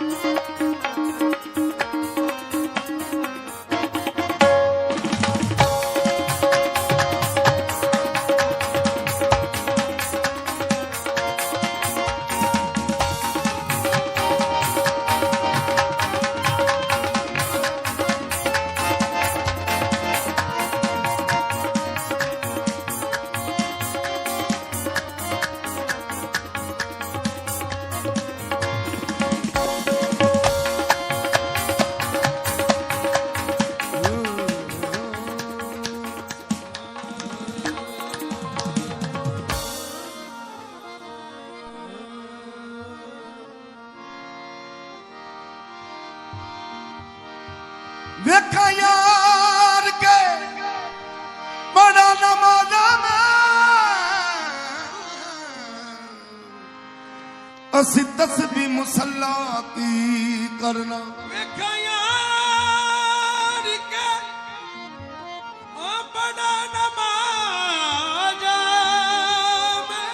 Música ਮੁਸੱਲਾ ਕੀ ਕਰਨਾ? ਵੇਖਾਂ ਯਾਰ ਕੇ ਆ ਬੜਾ ਨਮਾਜ਼ ਮੈਂ।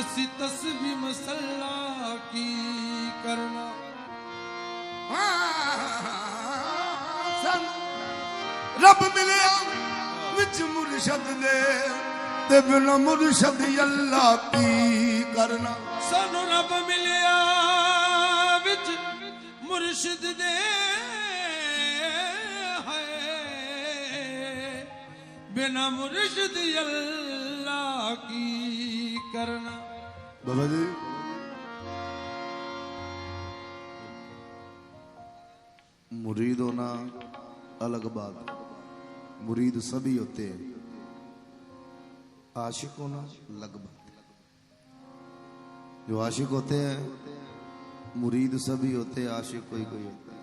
ਅਸੀਂ ਤਸਬੀਹ ਮਸੱਲਾ ਕੀ ਕਰਨਾ? ਸਾਨੂੰ ਰੱਬ ਮਿਲਿਆ ਵਿੱਚ ਮੁਰਸ਼ਦ ਦੇ ਤੇ ਬਿਨ ਮੁਰਸ਼ਦ ਅੱਲਾ ਕੀ ਕਰਨਾ ਸਾਨੂੰ ਰੱਬ ਮਿਲਿਆ ਵਿੱਚ ਮੁਰਸ਼ਿਦ ਦੇ ਹੈ ਬਿਨਾ ਮੁਰਸ਼ਿਦ ਅੱਲਾ ਕੀ ਕਰਨਾ बाबा जी मुरीद होना अलग बात मुरीद सभी होते हैं आशिकों ना लग बनते जो आशिक होते हैं मुरीद सभी होते हैं आशिक कोई कोई होता है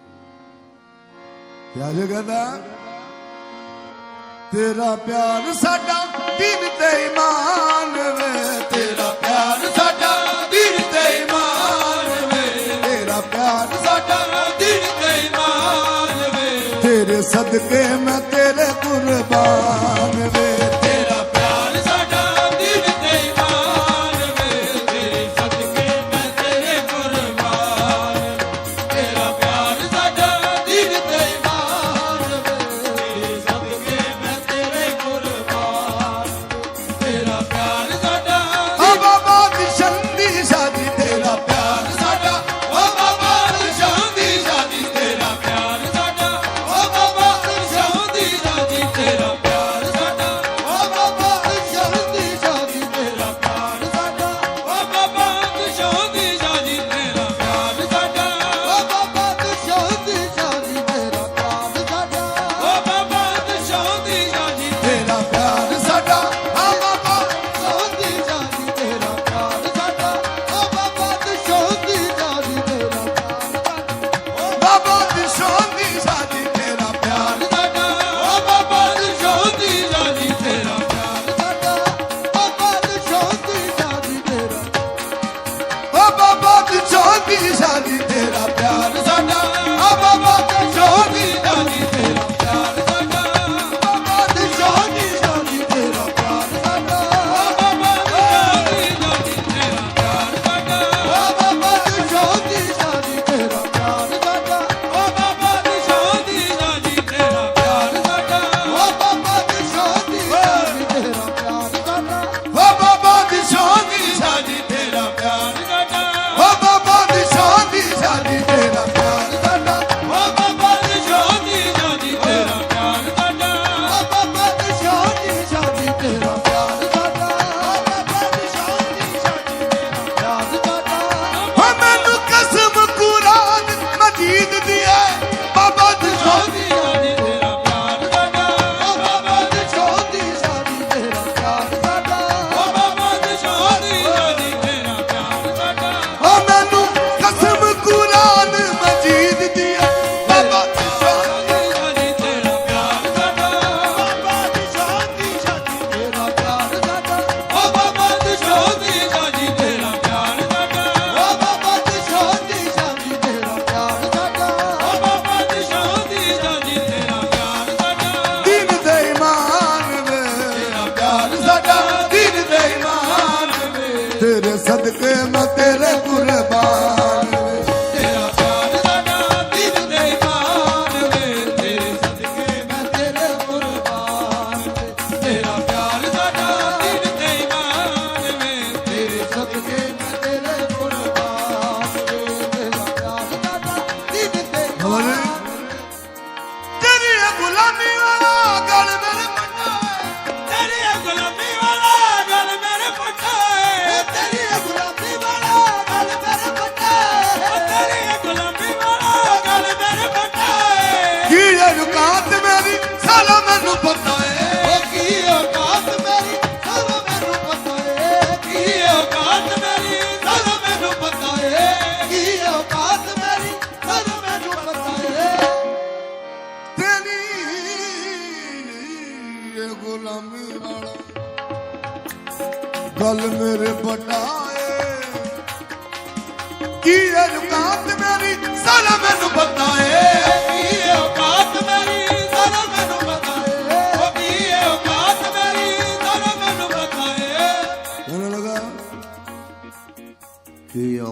क्या जो कहता तेरा प्यार साडा दिन ते ईमान वे तेरा प्यार साडा दिन ते ईमान वे तेरा प्यार साडा दिन ते ईमान वे तेरे सदके मैं तेरे कुर्बान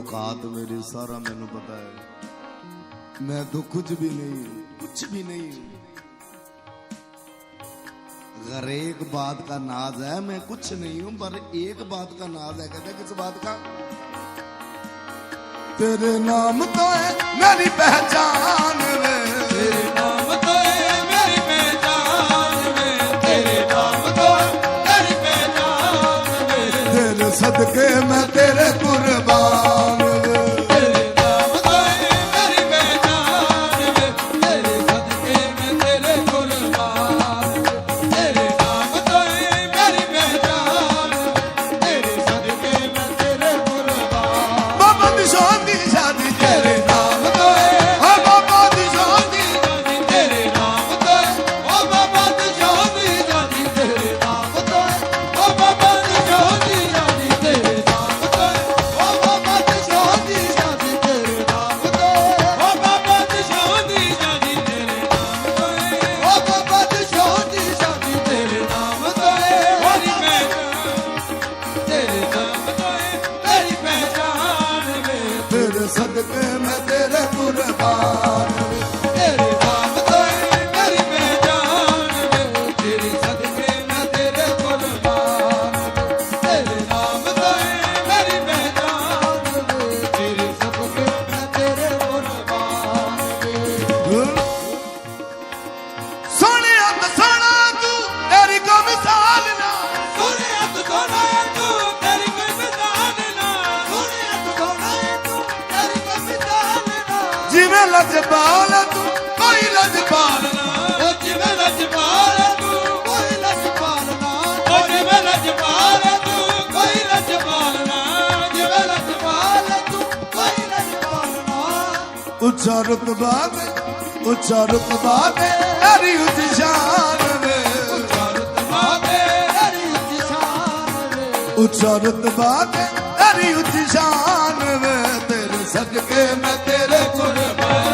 औकात मेरे सारा मैनू पता है मैं तो कुछ भी नहीं हूं कुछ भी नहीं हूं अगर एक बात का नाज है मैं कुछ नहीं हूं पर एक बात का नाज है कहते किस बात का तेरे नाम तो है मेरी पहचान में तेरे नाम तो है मेरी पहचान में तेरे नाम तो मेरी पहचान में तेरे सदके मैं तेरे कुर्बान ਉੱਚਾ ਰਤਬਾ ਦੇ ਉੱਚਾ ਰਤਬਾ ਦੇ ਹਰੀ ਉੱਚ ਸ਼ਾਨ ਵੇ ਉੱਚਾ ਰਤਬਾ ਦੇ ਹਰੀ ਉੱਚ ਸ਼ਾਨ ਵੇ ਉੱਚਾ ਰਤਬਾ ਦੇ ਹਰੀ ਉੱਚ ਸ਼ਾਨ ਵੇ ਤੇਰੇ ਸਦਕੇ ਮੈਂ ਤੇਰੇ ਕੁਰਬਾਨ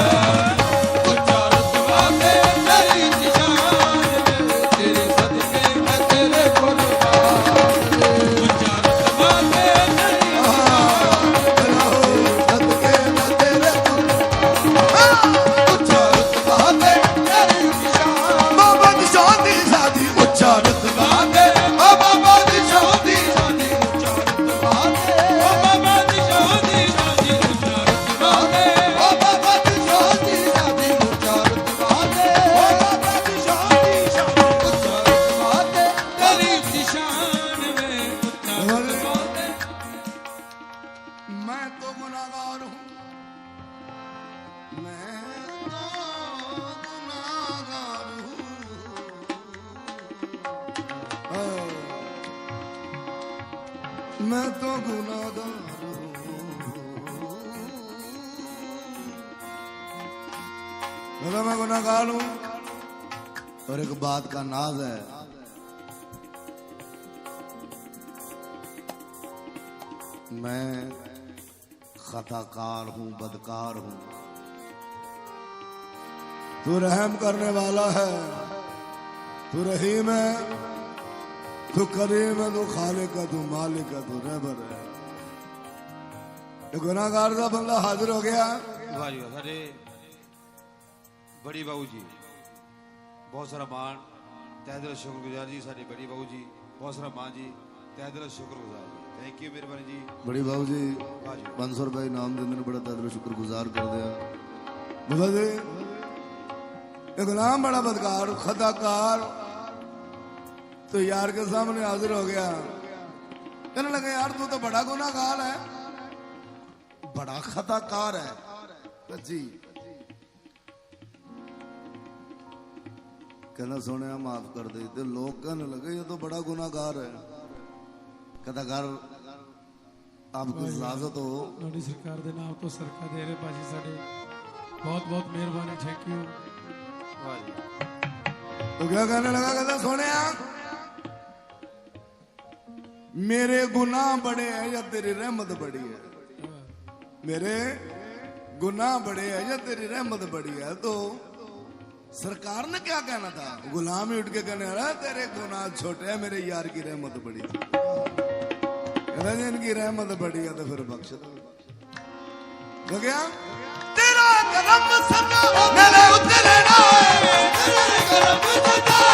मैं तो गुनागार हूँ मैं गुनागार हूँ और एक बात का नाज है, मैं खताकार हूँ, बदकार हूँ। तू रहम करने वाला है तू रहीम है तू करीम है तू खालिक है तू मालिक है तू रहबर है तो गुनागार का बंदा हाजिर हो गया अरे बड़ी बाबू जी बहुत सारा मान तहदिल शुक्रगुजार जी साड़ी बड़ी बाबू जी बहुत सारा मान जी ਤਹਿਦਿਲ ਸ਼ੁਕਰਗੁਜ਼ਾਰ ਜੀ ਥੈਂਕ ਯੂ ਮਿਹਰਬਾਨੀ ਜੀ ਬੜੀ ਬਾਬੂ ਜੀ 500 ਰੁਪਏ ਇਨਾਮ ਦਿੰਦੇ ਨੇ ਬੜਾ ਤਹਿਦਿਲ ਸ਼ੁਕਰਗੁਜ਼ਾਰ ਕਰਦੇ ਆ ਬਦਲ ਦੇ ਇਹ ਗੁਲਾਮ ਬੜਾ ਬਦਕਾਰ ਖਤਾਕਾਰ तो यार के सामने हाजिर हो गया कहने लगे यार तू तो बड़ा गुनाहगार है बड़ा खताकार है जी ਕਹਿੰਦਾ ਸੋਹਣਿਆ ਮਾਫ ਕਰ ਦੇ ਤੇ ਲੋਕ ਕਹਿਣ ਲੱਗੇ ਇਹ ਤਾਂ ਬੜਾ ਗੁਨਾਹਗਾਰ ਹੈ ਕਹਿੰਦਾ ਘਰ ਆਪਕੋ ਇਜਾਜ਼ਤ ਹੋ ਨੋਡੀ ਸਰਕਾਰ ਦੇ ਨਾਮ ਤੋਂ ਸਰਕਾ ਦੇ ਰਹੇ ਭਾਜੀ ਸਾਡੇ ਬਹੁਤ ਬਹੁਤ ਮਿਹਰਬਾਨੀ ਥੈਂਕ ਯੂ ਵਾਹ ਜੀ तो क्या कहने लगा कहता सोने मेरे गुनाह बड़े हैं या तेरी रहमत बड़ी है मेरे गुनाह बड़े हैं या तेरी रहमत बड़ी है तो सरकार ने क्या कहना था गुलाम ही उठ के कहने लगा तेरे गुनाह छोटे हैं मेरे यार की रहमत बड़ी है कहता जी इनकी रहमत बड़ी है तो फिर बख्श दो हो गया तेरा करम सदा मेरे उतरना Gonna put the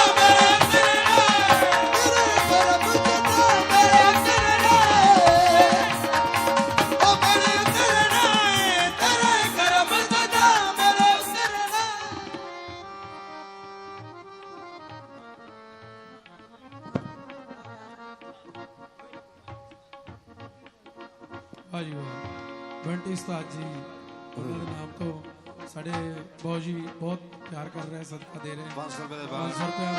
ਸਦਕਾ ਦੇ ਰਹੇ 500 ਰੁਪਏ ਦੇ ਬਾਅਦ 500 ਰੁਪਏ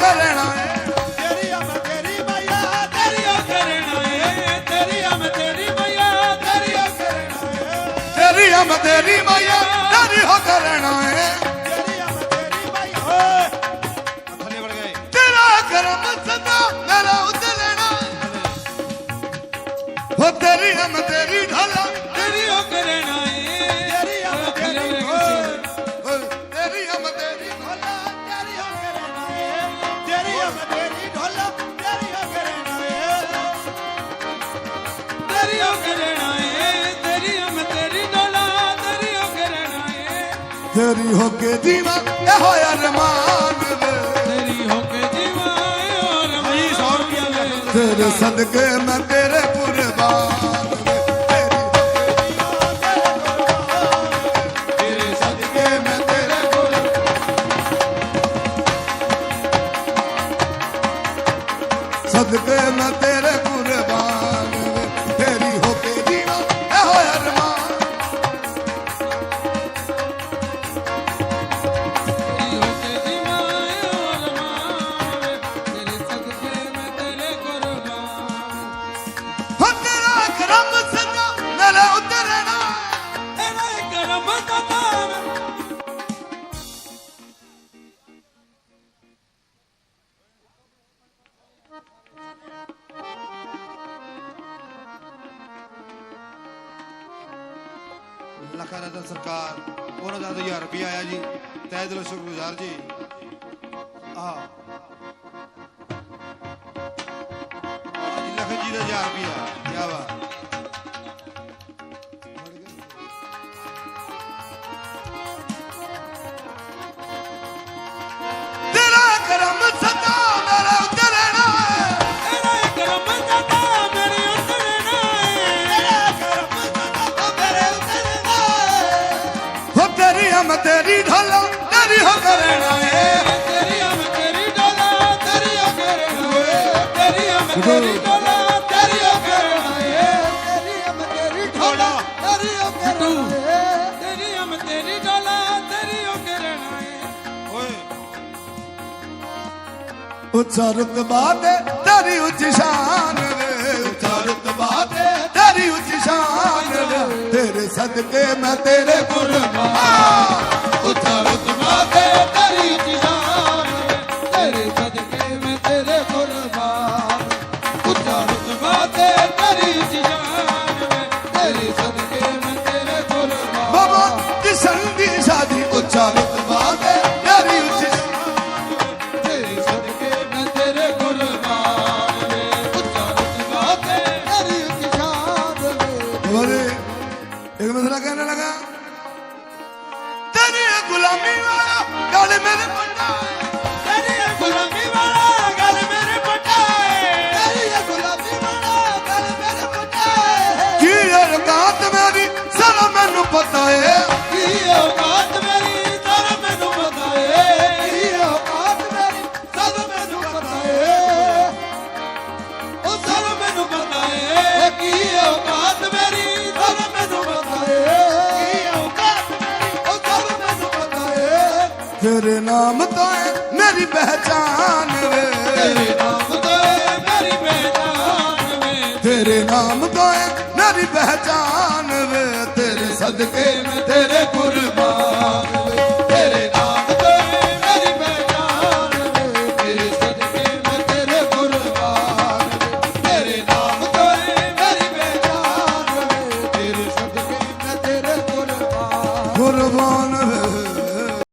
ਕਰਨਾ ਏ। ਤੇਰੀ ਅਮ ਤੇਰੀ ਮਈਆ ਤੇਰੀ ਓ ਮਈਆ ਕਰਨਾ ਏ। ਤੇਰੀ ਮਈਆ ਤੇਰੀ ਕਰਨਾ ਤੇਰੀ ਹੋ ਕੇ ਜੀਵਾ ਇਹ ਹੋਇਆ ਰਮਾਨ ਤੇਰੀ ਹੋ ਕੇ ਜੀਵਾ ਇਹ ਹੋਇਆ ਰਮਾਨ ਤੇਰੇ ਸਦਕੇ ਮੈਂ ਤੇਰੇ ਲੱਖਾਂ ਰਤਨ ਸਰਕਾਰ, ਉਹਨਾਂ ਦਾ 1000 ਰੁਪਇਆ ਆਇਆ ਜੀ। ਤਹਿ ਦਿਲੋਂ ਸ਼ੁਕਰਗੁਜ਼ਾਰ ਜੀ। ਆਹ। ਜੀ ਲਖਨ ਜੀ ਦਾ 1000 ਰੁਪਇਆ ਕੀ ਬਾਤ। ਅਮ ਤੇਰੀ ਢੋਲਾ ਤੇਰੀ ਹੋ ਕਰਣਾ ਉੱਚ ਸ਼ਾਨ ਵੇ। ਉੱਚਾ ਰਤਬਾ ਤੇਰੀ ਉੱਚ ਸ਼ਾਨ ਵੇ। ਤੇਰੇ ਸਦਕੇ ਮੈਂ ਤੇਰੇ ਗੁਰਬਾਨ ਗੁਲਾਮੀ ਵਾਲਾ ਗੱਲ ਮੇਰੇ ਵੱਡਾ ਤੇਰੀ ਇਹ ਗੁਲਾਮੀ ਵਾਲਾ ਗੱਲ ਮੇਰੇ ਵੱਡਾ ਤੇਰੀ ਇਹ ਗੁਲਾਮੀ ਵਾਲਾ ਗੱਲ ਮੇਰੇ ਵੱਡਾ ਕੀ ਰਕਾਤ ਮੇਰੀ ਸਾਰਾ ਮੈਨੂੰ ਪਤਾ ਏ। ਕੀ ਤੇਰੇ ਨਾਮ ਤੋਂ ਹੈ ਮੇਰੀ ਪਹਿਚਾਨ ਵੇ। ਤੇਰੇ ਨਾਮ ਤੋਂ ਹੈ ਮੇਰੀ ਪਹਿਚਾਨ ਵੇ। ਤੇਰੇ ਨਾਮ ਤੋਂ ਹੈ ਮੇਰੀ ਪਹਿਚਾਨ ਵੇ। ਤੇਰੇ ਸਦਕੇ ਮੈਂ ਤੇਰੇ ਪੁਰ